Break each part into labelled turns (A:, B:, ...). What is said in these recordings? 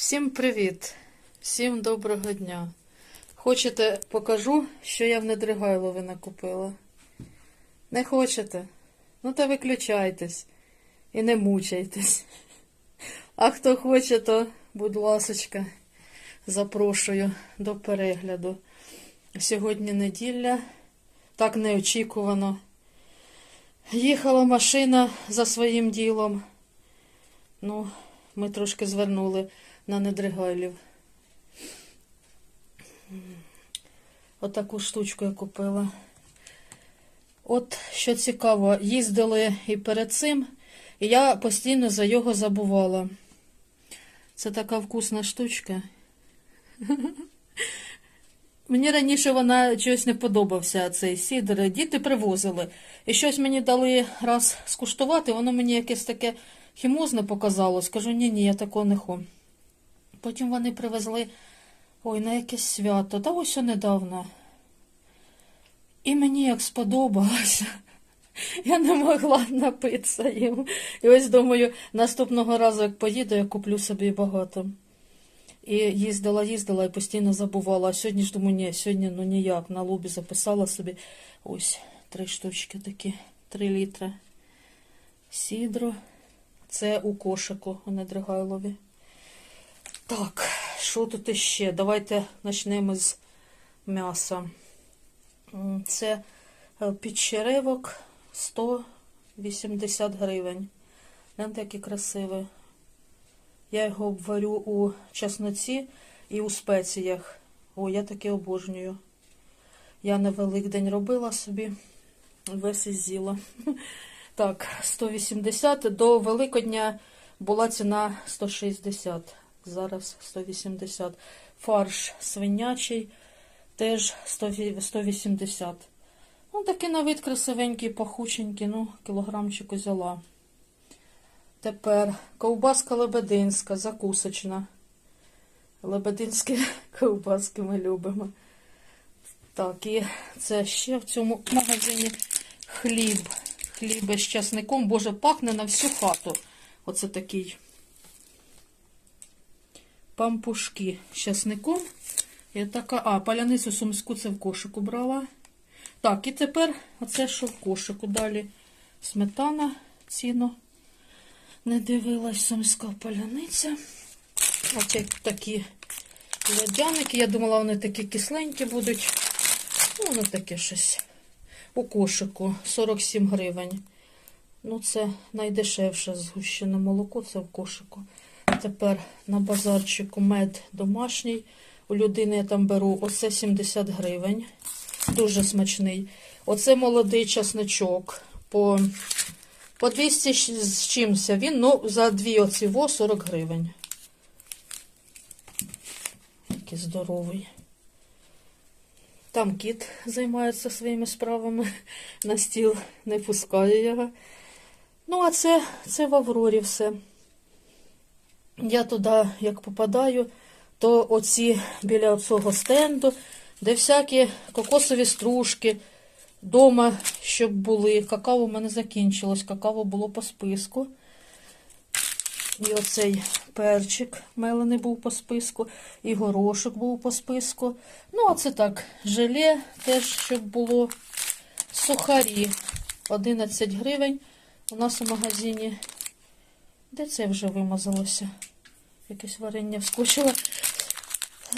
A: Всім привіт! Всім доброго дня! Хочете, покажу, що я в Недригайлові накупила? Не хочете? Ну то виключайтесь і не мучайтесь. А хто хоче, то, будь ласочка, запрошую до перегляду. Сьогодні неділя, так неочікувано. Їхала машина за своїм ділом. Ну, ми трошки звернули на недригайлів. Отаку штучку я купила. От що цікаво, їздили і перед цим, і я постійно за його забувала. Це така вкусна штучка. Мені раніше вона чогось не подобався цей сідр. Діти привозили. І щось мені дали раз скуштувати, воно мені якесь таке хімозне показалось. Кажу, ні, ні, я такого не хочу. Потім вони привезли ой, на якесь свято, та ось недавно. І мені як сподобалося. Я не могла напитися їм. І ось думаю, наступного разу, як поїду, я куплю собі багато. І їздила, їздила і постійно забувала. А сьогодні ж думаю, ні, сьогодні ну ніяк. На лобі записала собі ось три штучки такі, три літри. Сідро. Це у кошику у Недригайлові. Так, що тут іще? Давайте почнемо з м'яса. Це е, підчеревок 180 гривень. Гляньте, який красивий. Я його обварю у чесноці і у спеціях. О, я таке обожнюю. Я на Великдень робила собі, весь із з'їла. Так, 180. До Великодня була ціна 160. Зараз 180. Фарш свинячий теж 180. Ну, такий на вид красивенький, пахученький, ну, кілограмчик взяла. Тепер ковбаска лебединська, закусочна. Лебединські ковбаски ми любимо. Так, і це ще в цьому магазині хліб. Хліб з часником. Боже, пахне на всю хату. Оце такий пампушки з часником. І така, а, паляницю сумську це в кошику брала. Так, і тепер оце, що в кошику. Далі сметана, ціну. Не дивилась сумська паляниця. Ось такі льодяники. Я думала, вони такі кисленькі будуть. Ну, воно таке щось. У кошику 47 гривень. Ну, це найдешевше згущене молоко, це в кошику. Тепер на базарчику мед домашній. У людини я там беру оце 70 гривень. Дуже смачний. Оце молодий часничок. По, по 200 з чимся. Він ну, за дві оці во 40 гривень. Такий здоровий. Там кіт займається своїми справами. На стіл не пускає його. Ну, а це, це в Аврорі все. Я туди, як попадаю, то оці біля цього стенду, де всякі кокосові стружки, дома, щоб були. Какао в мене закінчилось, какао було по списку. І оцей перчик мелений був по списку, і горошок був по списку. Ну, а це так, желе теж, щоб було. Сухарі 11 гривень. У нас у магазині. Де це вже вимазалося? Якесь варення вскочило.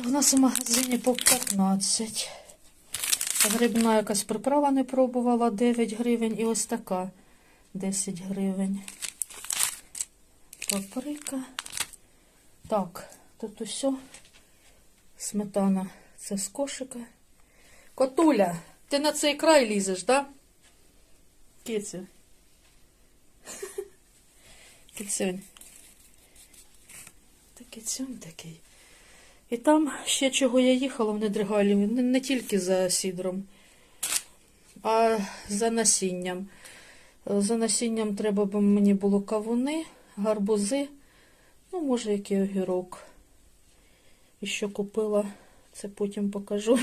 A: У нас у магазині по 15. Грибна якась приправа не пробувала 9 гривень. І ось така 10 гривень. Паприка. Так, тут усе. Сметана. Це з кошика. Котуля, ти на цей край лізеш, да? Киця. Кицюнь. Такий такий. І там ще чого я їхала в Недригалі, не, тільки за сідром, а за насінням. За насінням треба б мені було кавуни, гарбузи, ну, може, який огірок. І що купила, це потім покажу.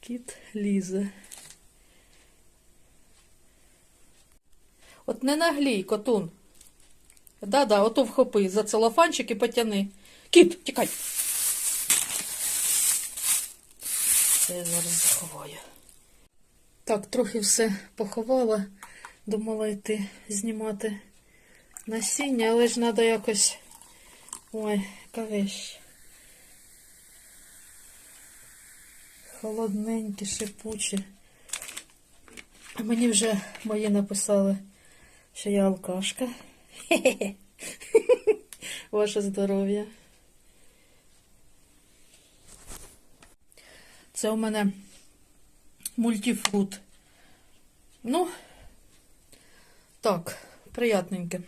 A: Кіт лізе. От не наглій, котун. Да-да, ото вхопи за целофанчик і потяни. Кіт, тікай. Це я зараз заховаю. Так, трохи все поховала. Думала йти знімати насіння, але ж треба якось. Ой, вещь. Холодненькі, шипучі. Мені вже мої написали, що я алкашка. Хе-хе-хе. Ваше здоров'я. Це у мене мультифрут. Ну, так, приятненьке.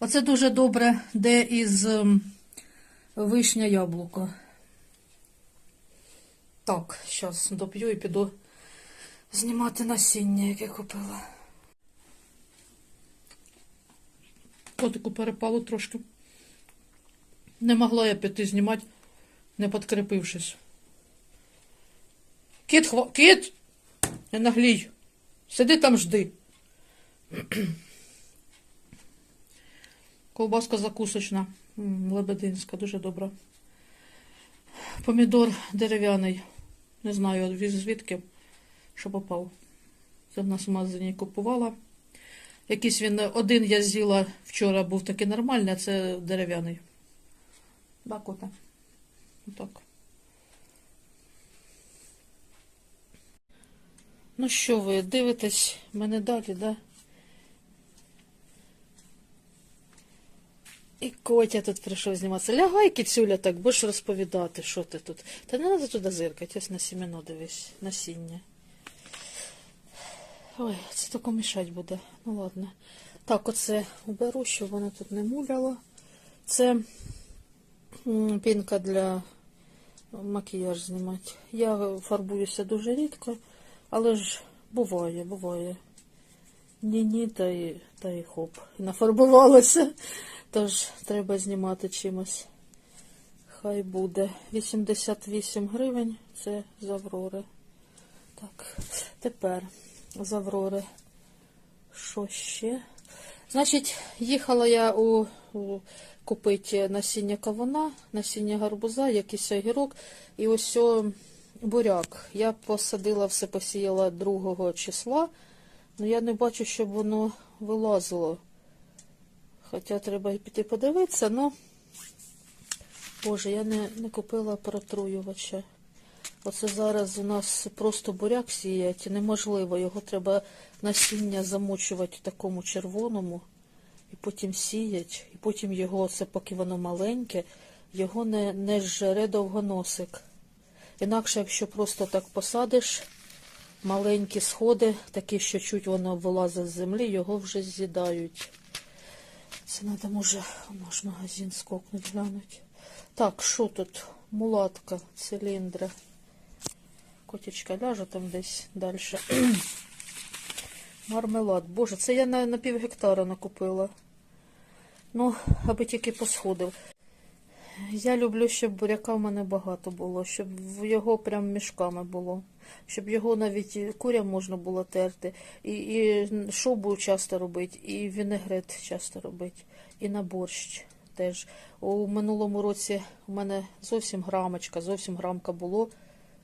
A: Оце дуже добре, де із ем, вишня яблуко. Так, зараз доп'ю і піду знімати насіння, яке купила. Котику перепало трошки. Не могла я піти знімати, не підкріпившись. Кіт, хва... Кіт! Не наглій. Сиди там жди. Ковбаска закусочна. Лебединська, дуже добра. Помідор дерев'яний. Не знаю звідки, що попав. Це в нас в магазині купувала. Якийсь він один я з'їла вчора, був такий нормальний, а це дерев'яний. Да, кота. Отак. Ну що ви, дивитесь мене далі, да? І Котя тут прийшов зніматися. Лягай, кицюля, так, будеш розповідати, що ти тут. Та не треба туди зиркати, ось на сімено дивись, насіння. Ой, це тільки мішать буде. Ну ладно. Так, оце уберу, щоб воно тут не муляло. Це пінка для макіяж знімати. Я фарбуюся дуже рідко, але ж буває, буває. Ні-ні, та й, та й хоп. Нафарбувалася. Тож треба знімати чимось. Хай буде. 88 гривень. Це з Аврори. Так, тепер з Аврори. Що ще? Значить, їхала я у, у купити насіння кавуна, насіння гарбуза, якийсь огірок. І ось о, буряк. Я посадила все, посіяла 2 числа. Ну я не бачу, щоб воно вилазило. Хоча треба піти подивитися, ну, боже, я не, не купила протруювача. Оце зараз у нас просто буряк сіять, неможливо. Його треба насіння замочувати в такому червоному, і потім сіять, і потім його, це поки воно маленьке, його не, не зжере довгоносик. Інакше, якщо просто так посадиш, маленькі сходи, такі, що чуть воно вилазить з землі, його вже з'їдають. Це треба, може, наш магазин скокнуть, глянуть. Так, що тут? Мулатка, циліндра. Котячка ляже там десь далі. Мармелад. Боже, це я на, на пів гектара накупила. Ну, аби тільки посходив. Я люблю, щоб буряка в мене багато було, щоб його прям мішками було. Щоб його навіть курям можна було терти, і, і шубу часто робити, і вінегрет часто робити, і на борщ теж. У минулому році у мене зовсім грамочка, зовсім грамка було,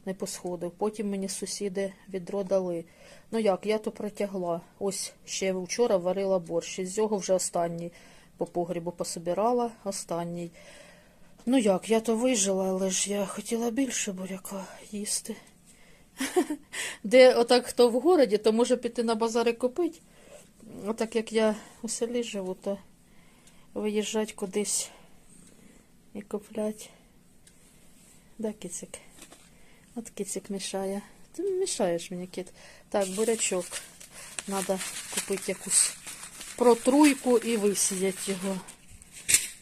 A: не посходив. Потім мені сусіди відро дали. Ну як, я то протягла. Ось ще вчора варила борщ. Із цього вже останній по погрібу пособирала, останній. Ну як, я то вижила, але ж я хотіла більше буряка їсти. Де отак хто в городі, то може піти на базар і купити. Отак як я у селі живу, то виїжджати кудись і купляти. Да, кицик? От кицик мішає. Ти мішаєш мені, кіт. Так, бурячок. Треба купити якусь протруйку і висіяти його.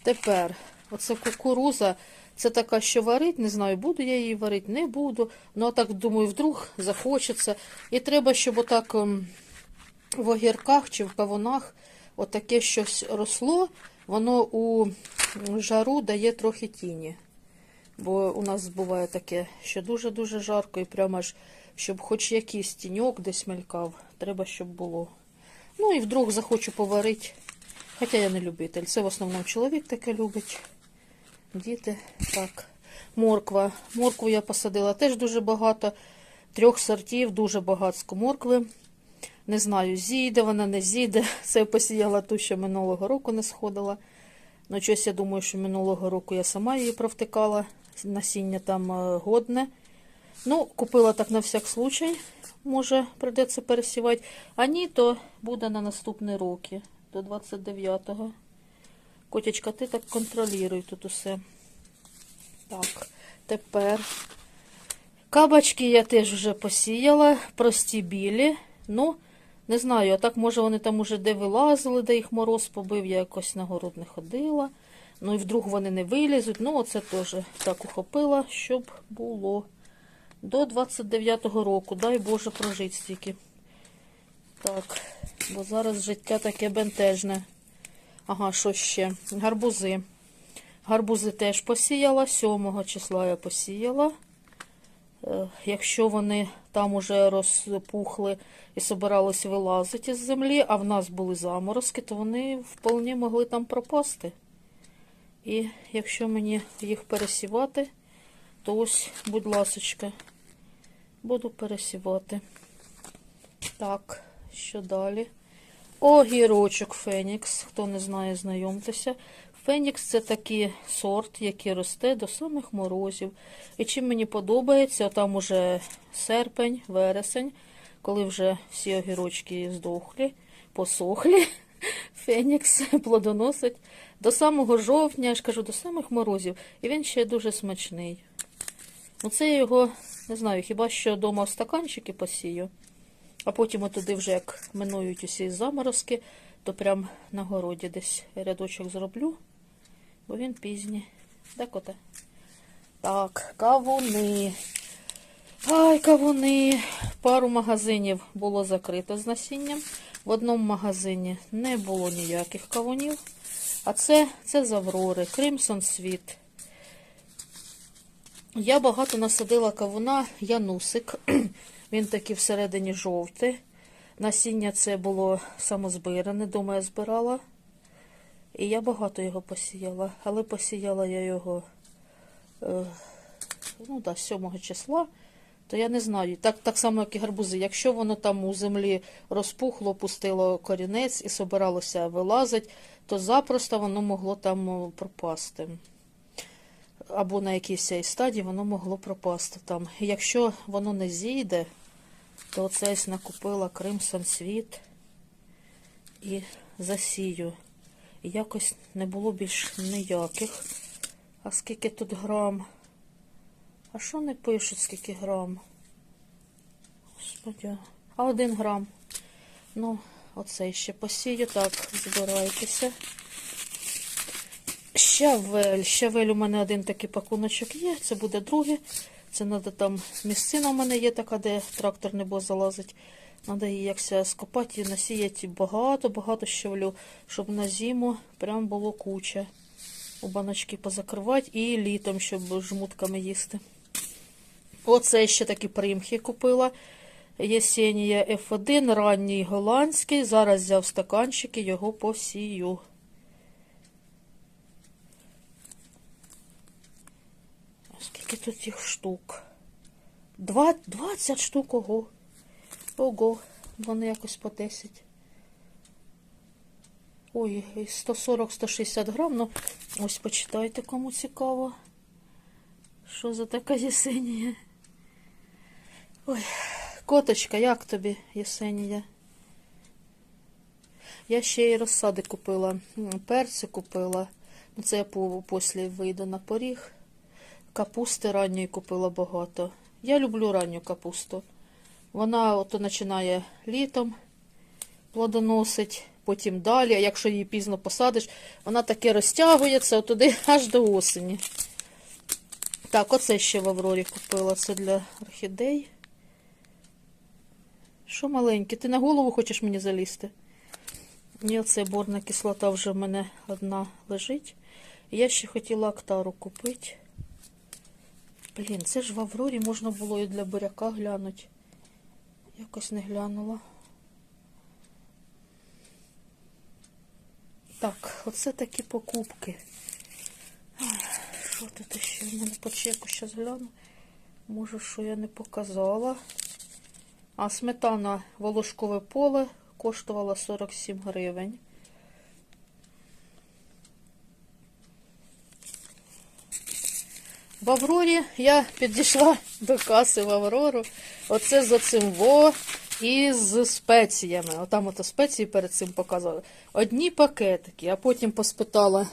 A: Тепер, оце кукуруза. Це така, що варить, не знаю, буду я її варити, не буду. Ну, а так, думаю, вдруг захочеться. І треба, щоб отак ем, в огірках чи в кавунах отаке щось росло, воно у жару дає трохи тіні. Бо у нас буває таке, що дуже-дуже жарко, і прямо ж, щоб хоч якийсь тіньок десь мелькав, треба, щоб було. Ну і вдруг захочу поварити, Хоча я не любитель. Це в основному чоловік таке любить. Діти. Так. Морква. Моркву я посадила теж дуже багато. Трьох сортів, дуже багатсько моркви. Не знаю, зійде вона, не зійде. Це я посіяла ту, що минулого року не сходила. Ну, щось я думаю, що минулого року я сама її провтикала. Насіння там е, годне. Ну, купила так на всяк случай. Може, прийдеться пересівати. А ні, то буде на наступні роки, до 29-го. Котячка, ти так контролюй тут усе. Так, тепер. Кабачки я теж вже посіяла, прості білі. Ну, не знаю, а так може вони там уже де вилазили, де їх мороз побив, я якось на город не ходила. Ну і вдруг вони не вилізуть. Ну, оце теж так ухопила, щоб було. До 29-го року, дай Боже прожити стільки. Так, бо зараз життя таке бентежне. Ага, що ще? Гарбузи. Гарбузи теж посіяла, 7 числа я посіяла. Е, Якщо вони там уже розпухли і собиралися вилазити із землі, а в нас були заморозки, то вони вполне могли там пропасти. І якщо мені їх пересівати, то ось, будь ласочка, буду пересівати. Так, що далі? Огірочок Фенікс. Хто не знає, знайомтеся. Фенікс це такий сорт, який росте до самих морозів. І чим мені подобається, там уже серпень, вересень, коли вже всі огірочки здохлі, посохлі. Фенікс плодоносить до самого жовтня, я ж кажу, до самих морозів. І він ще дуже смачний. Оце я його, не знаю, хіба що вдома в стаканчики посію. А потім отуди вже як минують усі заморозки, то прям на городі десь рядочок зроблю, бо він пізній. Де кота? Так, кавуни. Ай, кавуни. Пару магазинів було закрито з насінням. В одному магазині не було ніяких кавунів. А це, це з Аврори, Кримсон Світ. Я багато насадила кавуна Янусик. Він такий всередині жовтий. Насіння це було самозбиране, дома я збирала. І я багато його посіяла. Але посіяла я його е, ну, да, 7 числа. То я не знаю. Так, так само, як і гарбузи. Якщо воно там у землі розпухло, пустило корінець і собиралося вилазить, то запросто воно могло там пропасти або на якійсь стадії воно могло пропасти там. Якщо воно не зійде, то оце накупила Кримсон Світ і засію. І якось не було більш ніяких. А скільки тут грам? А що не пишуть, скільки грам? Господи. А один грам. Ну, оце ще посію. Так, збирайтеся. Щавель. Щавель у мене один такий пакуночок є. Це буде другий. Це треба там місцина у мене є така, де трактор не бо залазить. Треба її якось скопати і насіяти багато-багато щавлю, щоб на зиму прям було куча. У баночки позакривати і літом, щоб жмутками їсти. Оце ще такі примхи купила. Єсенія F1, ранній голландський. Зараз взяв стаканчики, його посію. Скільки тут їх штук? Два, 20 штук, ого. Ого, вони якось по 10. Ой, 140-160 грам. Ну, ось почитайте, кому цікаво. Що за така Єсенія? Ой, коточка, як тобі, Єсенія? Я ще й розсади купила. Перці купила. Ну, це я після вийду на поріг. Капусти ранньої купила багато. Я люблю ранню капусту. Вона ото починає літом плодоносить, потім далі, а якщо її пізно посадиш, вона таке розтягується туди аж до осені. Так, оце ще в Аврорі купила. Це для орхідей. Що маленьке? Ти на голову хочеш мені залізти? Ні, оце борна кислота вже в мене одна лежить. Я ще хотіла актару купити. Блін, це ж в Аврорі можна було і для буряка глянути. Якось не глянула. Так. Оце такі покупки. Ай, Що тут ще? В мене по чеку зараз гляну. Може, що я не показала. А сметана волошкове поле коштувала 47 гривень. В Аврорі я підійшла до каси в Аврору. Оце з оцим во і з спеціями. Отам ото спеції перед цим показали. Одні пакетики, а потім поспитала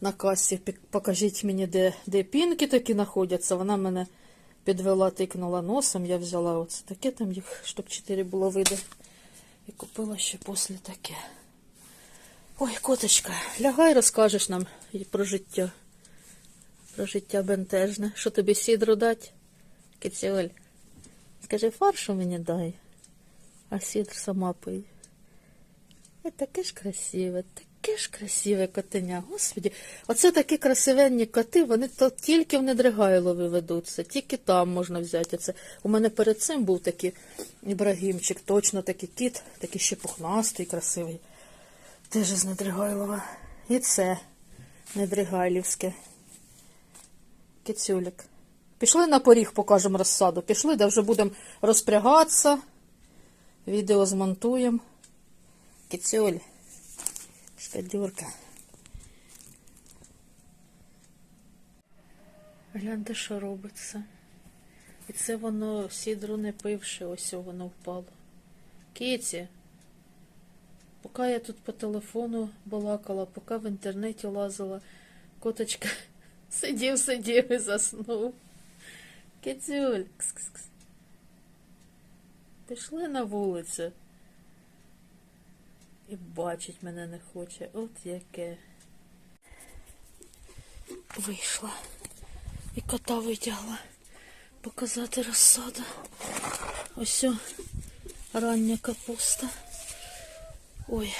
A: на касі, покажіть мені, де, де пінки такі знаходяться. Вона мене підвела, тикнула носом. Я взяла оце таке, там їх штук 4 було види. І купила ще після таке. Ой, коточка, лягай, розкажеш нам про життя. Про життя бентежне. Що тобі сідру дать? Кицюль. Скажи, фаршу мені дай, а сідр сама пий. Ой, таке ж красиве, таке ж красиве котеня. Господі, оце такі красивенні коти, вони то тільки в Недригайлові ведуться, тільки там можна взяти. Це у мене перед цим був такий Ібрагімчик, точно такий кіт, такий ще пухнастий, красивий. Теж з Недригайлова. І це Недригайлівське. Кицюлік. Пішли на поріг, покажемо розсаду. Пішли, де вже будемо розпрягатися. Відео змонтуємо. Кицюль. Шкадюрка. Гляньте, що робиться. І це воно сідру не пивши, ось воно впало. Киці. Поки я тут по телефону балакала, поки в інтернеті лазила, коточка сидів, сидів і заснув. Кицюль. Кс-кс-кс. Пішли на вулицю. І бачить мене не хоче. От яке. Вийшла. І кота витягла. Показати розсаду. Ось рання капуста. Ой.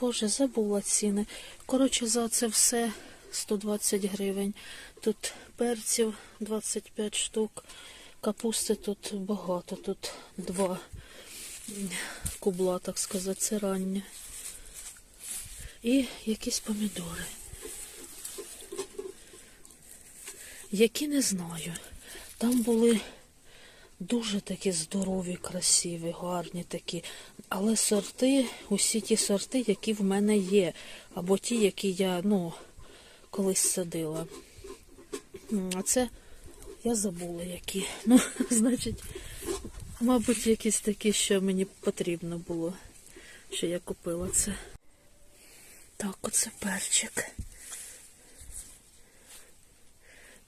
A: Боже, забула ціни. Коротше, за це все 120 гривень. Тут перців 25 штук. Капусти тут багато, тут два кубла, так сказати, це рання. І якісь помідори. Які не знаю. Там були дуже такі здорові, красиві, гарні такі. Але сорти, усі ті сорти, які в мене є. Або ті, які я, ну, колись садила. А це я забула які. Ну, значить, мабуть, якісь такі, що мені потрібно було, що я купила це. Так, оце перчик.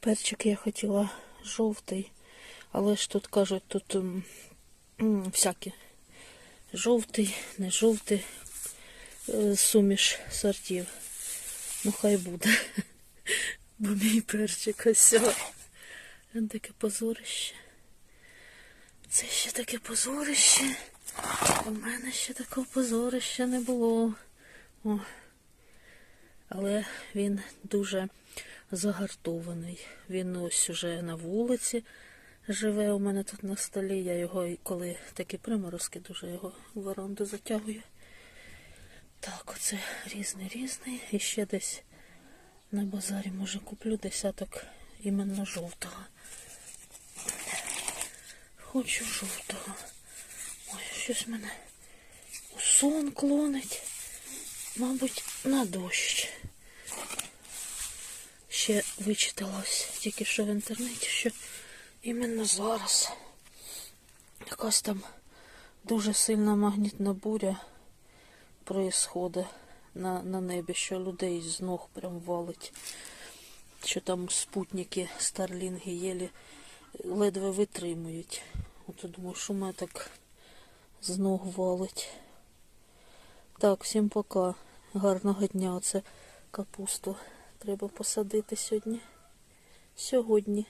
A: Перчик я хотіла жовтий, але ж тут кажуть, тут м, м, всякі. Жовтий, не жовтий, е, суміш сортів. Ну, хай буде. Бо мій перчик ось. Він таке позорище. Це ще таке позорище. У мене ще такого позорища не було. О. Але він дуже загартований. Він ось уже на вулиці живе у мене тут на столі. Я його, коли такі приморозки, дуже його в веранду затягую. Так, оце різний різний. І ще десь на базарі, може, куплю десяток іменно жовтого. Хочу жовтого. Ой, щось мене у сон клонить. Мабуть, на дощ. Ще вичиталось тільки що в інтернеті, що іменно зараз якась там дуже сильна магнітна буря происходить на, на небі, що людей з ног прям валить. Що там спутники, старлінги єлі ледве витримують. От думаю, що мене так з ног валить. Так, всім пока. Гарного дня. Оце капусту треба посадити сьогодні. Сьогодні.